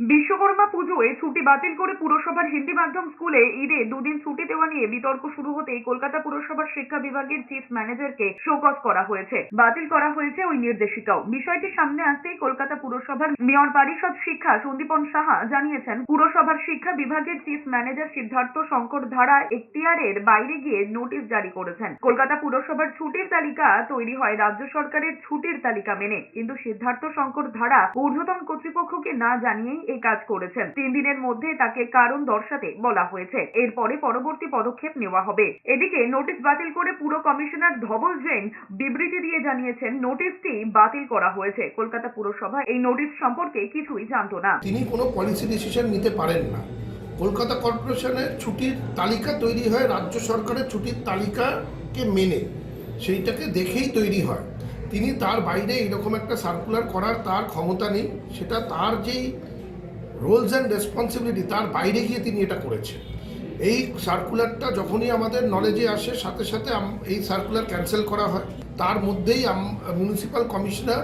বিশ্বকর্মা পুজোয় ছুটি বাতিল করে পুরসভার হিন্দি মাধ্যম স্কুলে ঈদে দুদিন ছুটি দেওয়া নিয়ে বিতর্ক শুরু হতেই কলকাতা পুরসভার শিক্ষা বিভাগের চিফ ম্যানেজারকে শোকজ করা হয়েছে। বাতিল করা হয়েছে ওই নির্দেশিকাও। বিষয়টি সামনে আসতেই কলকাতা পুরসভার মেয়র পরিষদ শিক্ষা সন্দীপন সাহা জানিয়েছেন, পুরসভার শিক্ষা বিভাগের চিফ ম্যানেজার সিদ্ধার্থ শঙ্কর ধারা এখতিয়ারের বাইরে গিয়ে নোটিশ জারি করেছেন। কলকাতা পুরসভার ছুটির তালিকা তৈরি হয় রাজ্য সরকারের ছুটির তালিকা মেনে। কিন্তু সিদ্ধার্থ শঙ্কর ধারা ঊর্ধ্বতন কর্তৃপক্ষকে না জানিয়েই এই কাজ করেছেন। তিন দিনের মধ্যে তাকে কারণ দর্শাতে বলা হয়েছে। এরপরে পরবর্তী পদক্ষেপ নেওয়া হবে। এদিকে নোটিশ বাতিল করে পুরো কমিশনার ধবল জৈন বিবৃতি দিয়ে জানিয়েছেন, নোটিশটি বাতিল করা হয়েছে। কলকাতা পুরসভা এই নোটিশ সম্পর্কে কিছুই জানতো না। তিনি কোনো পলিসি ডিসিশন নিতে পারেন না। কলকাতা কর্পোরেশনের ছুটির তালিকা তৈরি হয়, রাজ্য সরকারের ছুটির তালিকাকে মেনে। সেইটাকে দেখেই তৈরি হয়। তিনি তার বাইরে এরকম একটা সার্কুলার করার তার ক্ষমতা নেই। সেটা তার যেই রোলস অ্যান্ড রেসপন্সিবিলিটি, তার বাইরে গিয়ে তিনি এটা করেছেন। এই সার্কুলারটা যখনই আমাদের নলেজে আসে, সাথে সাথে এই সার্কুলার ক্যান্সেল করা হয়। তার মধ্যেই municipal commissioner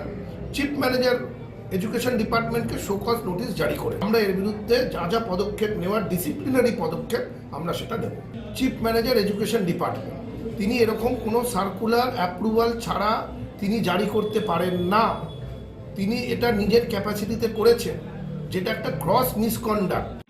chief manager education ডিপার্টমেন্টকে শোকজ নোটিশ জারি করে। আমরা এর বিরুদ্ধে যা যা পদক্ষেপ নেওয়ার ডিসিপ্লিনারি পদক্ষেপ আমরা সেটা নেব। চিফ ম্যানেজার এডুকেশন ডিপার্টমেন্ট তিনি এরকম কোনো সার্কুলার অ্যাপ্রুভাল ছাড়া তিনি জারি করতে পারেন না। তিনি এটা নিজের ক্যাপাসিটিতে করেছেন। যেটা একটা ক্রস মিসকন্ডাক্ট